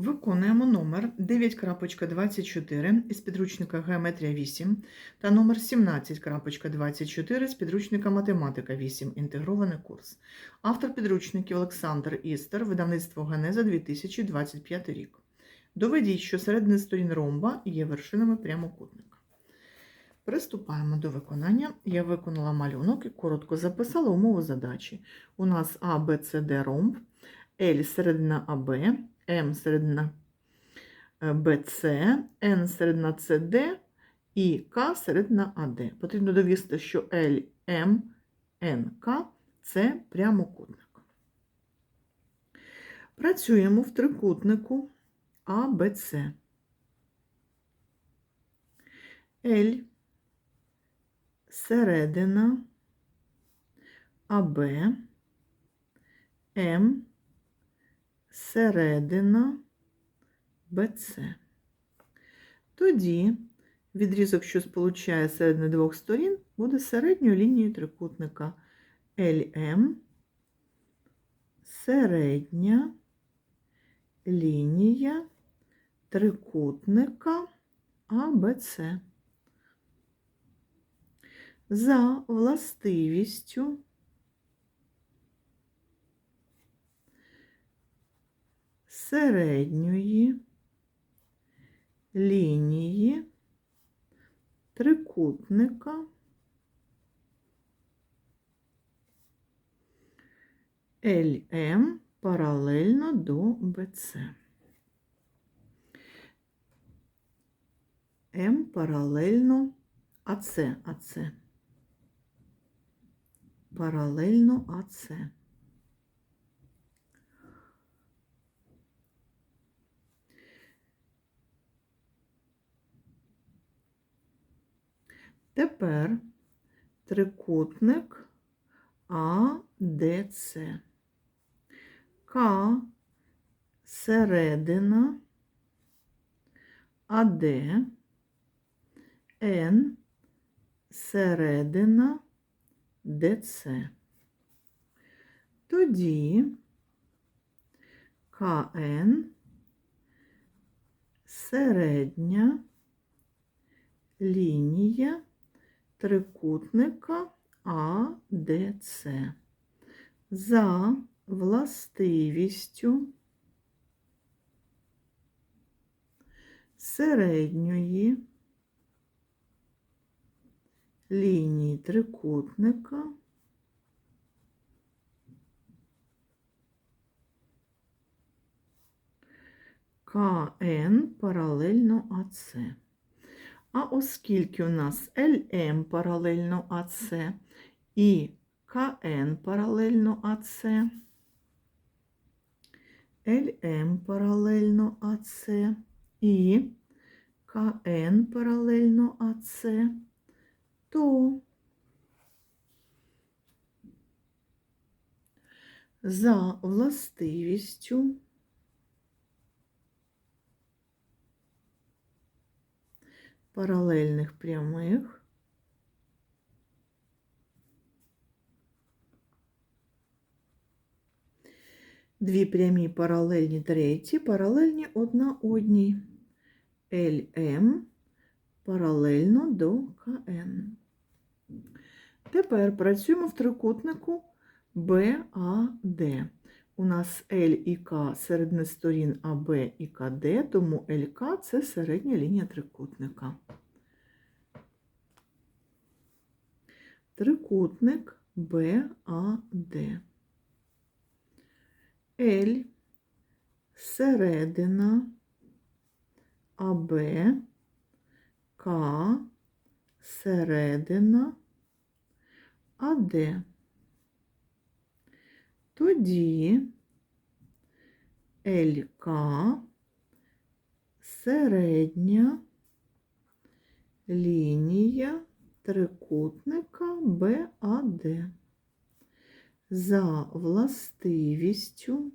Виконуємо номер 9.24 із підручника Геометрія 8 та номер 17.24 з підручника Математика 8. Інтегрований курс. Автор підручників Олександр Істер, видавництво Генеза 2025 рік. Доведіть, що середини сторін ромба є вершинами прямокутника. Приступаємо до виконання. Я виконала малюнок і коротко записала умову задачі. У нас А, Б, С, Д ромб, L середина АБ, М середина БЦ, Н середина СД і К середина АД. Потрібно довести, що L, М, Н, К – це прямокутник. Працюємо в трикутнику АБЦ. L середина АБ, М середина БЦ. Тоді відрізок, що сполучає середини двох сторін, буде середньою лінією трикутника LM, середня лінія трикутника АБЦ. За властивістю середньої лінії трикутника LM паралельно до БЦ. М паралельно АЦ, АЦ. Паралельно АЦ. Тепер трикутник АДЦ. К середина АД, Н середина ДЦ. Тоді КН середня лінія трикутника АДЦ за властивістю середньої лінії трикутника КН паралельно АЦ. А оскільки у нас LM паралельно АЦ і КН паралельно АЦ, LM паралельно АЦ і КН паралельно АЦ, то за властивістю паралельних прямих дві прямі паралельні треті, паралельні одна одній. LM паралельно до КН. Тепер працюємо в трикутнику BAD. У нас L і К середини сторін АБ і КД, тому ЛК це середня лінія трикутника. Трикутник БАД. L середина АБ, К середина АД. Тоді ЛК середня лінія трикутника БАД за властивістю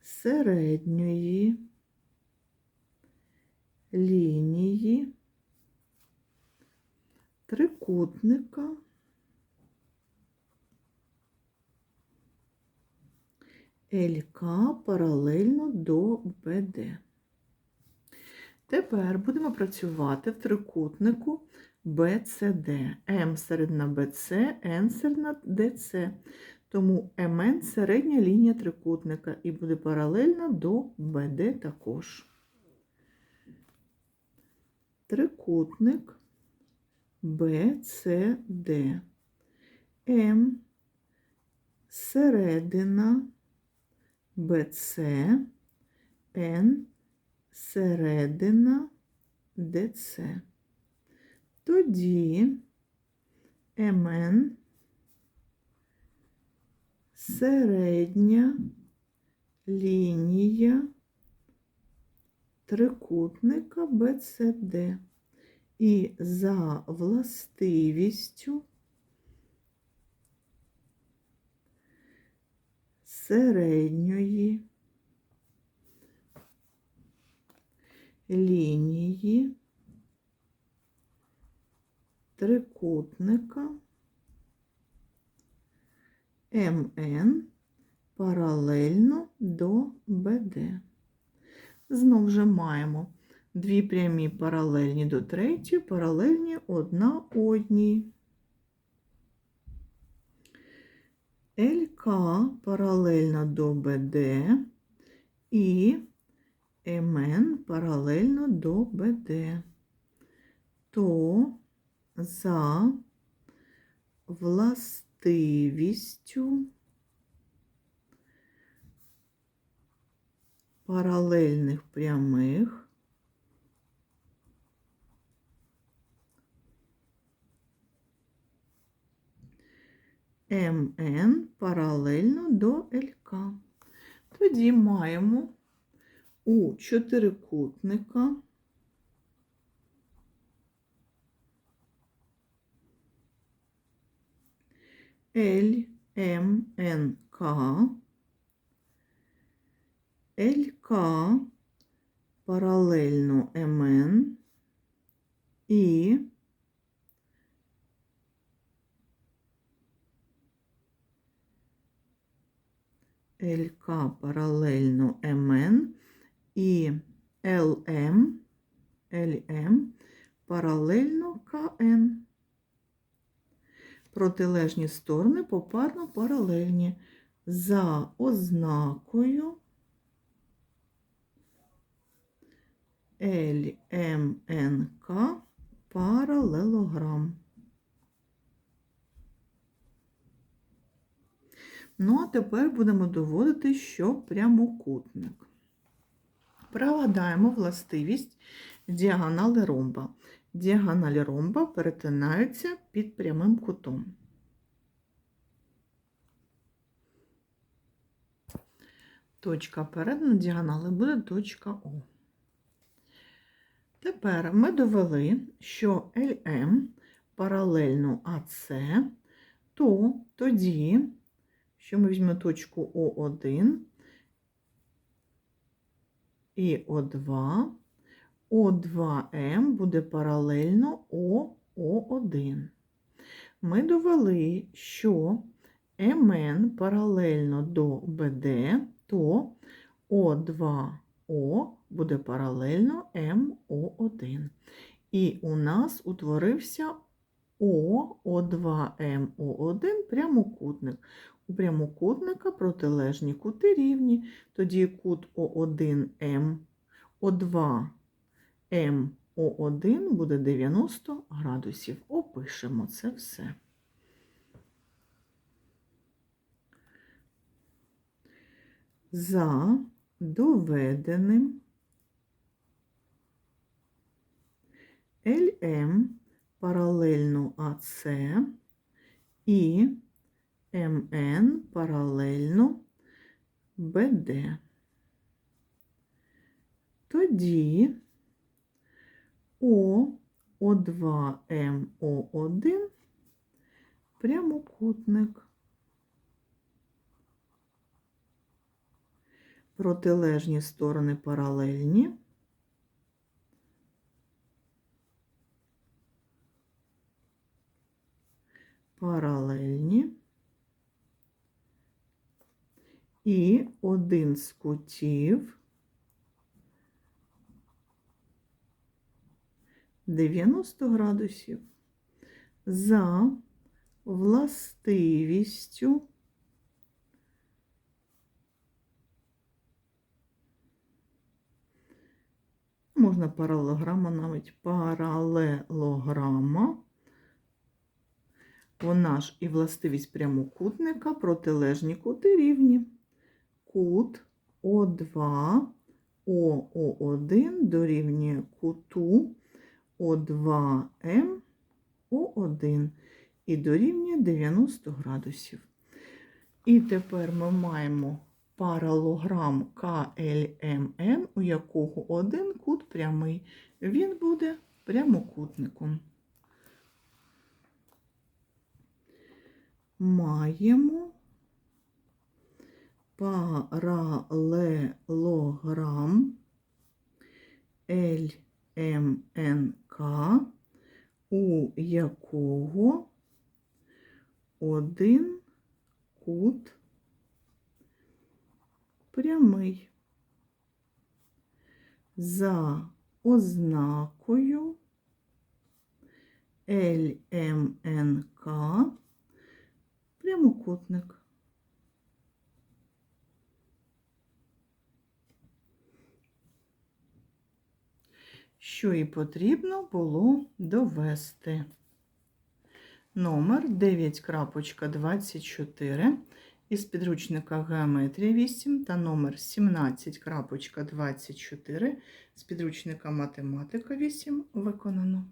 середньої лінії трикутника ЛК паралельно до БД. Тепер будемо працювати в трикутнику BCD. М середина BC, N середина DC. Тому МН середня лінія трикутника і буде паралельна до БД також. Трикутник BCD. М середина БЦ, Н середина ДЦ. Тоді МН середня лінія трикутника БЦД. І за властивістю середньої лінії трикутника МН паралельно до БД. Знов же маємо дві прямі паралельні до третьої, паралельні одна одній. ЛК паралельно до БД і МН паралельно до БД, то за властивістю паралельних прямих МН паралельно до ЛК. Тоді маємо у чотирикутника ЛМНК, ЛК паралельно МН і ЛК паралельно МН і ЛМ, ЛМ паралельно КН. Протилежні сторони попарно паралельні за ознакою ЛМНК паралелограм. Ну, а тепер будемо доводити, що прямокутник. Пригадаємо властивість діагонали ромба. Діагоналі ромба перетинаються під прямим кутом. Точка перетину діагонали буде точка О. Тепер ми довели, що LM паралельно АС, то тоді що ми візьмемо точку О1 і О2, О2М буде паралельно ОО1. Ми довели, що МН паралельно до БД, то О2О буде паралельно МО1. І у нас утворився О, О2М, О1 прямокутник. У прямокутника протилежні кути рівні, тоді кут О1М, О2М, О1 буде 90 градусів. Опишемо це все. За доведеним ЛМ паралельно АС і МН паралельно БД. Тоді О, О2, МО1 прямокутник. Протилежні сторони паралельні. Паралельні. І один з кутів 90 градусів за властивістю можна паралелограма навіть паралелограма. Вона ж і властивість прямокутника, протилежні кути рівні. Кут О2 ОО1 дорівнює куту О2М О1 і дорівнює 90 градусів. І тепер ми маємо паралограм КЛМН, у якого один кут прямий. Він буде прямокутником. Маємо паралелограм ЛМНК, у якого один кут прямий за ознакою ЛМНК прямокутник. Що і потрібно було довести. Номер 9.24 із підручника Геометрія 8 та номер 17.24 з підручника Математика 8 виконано.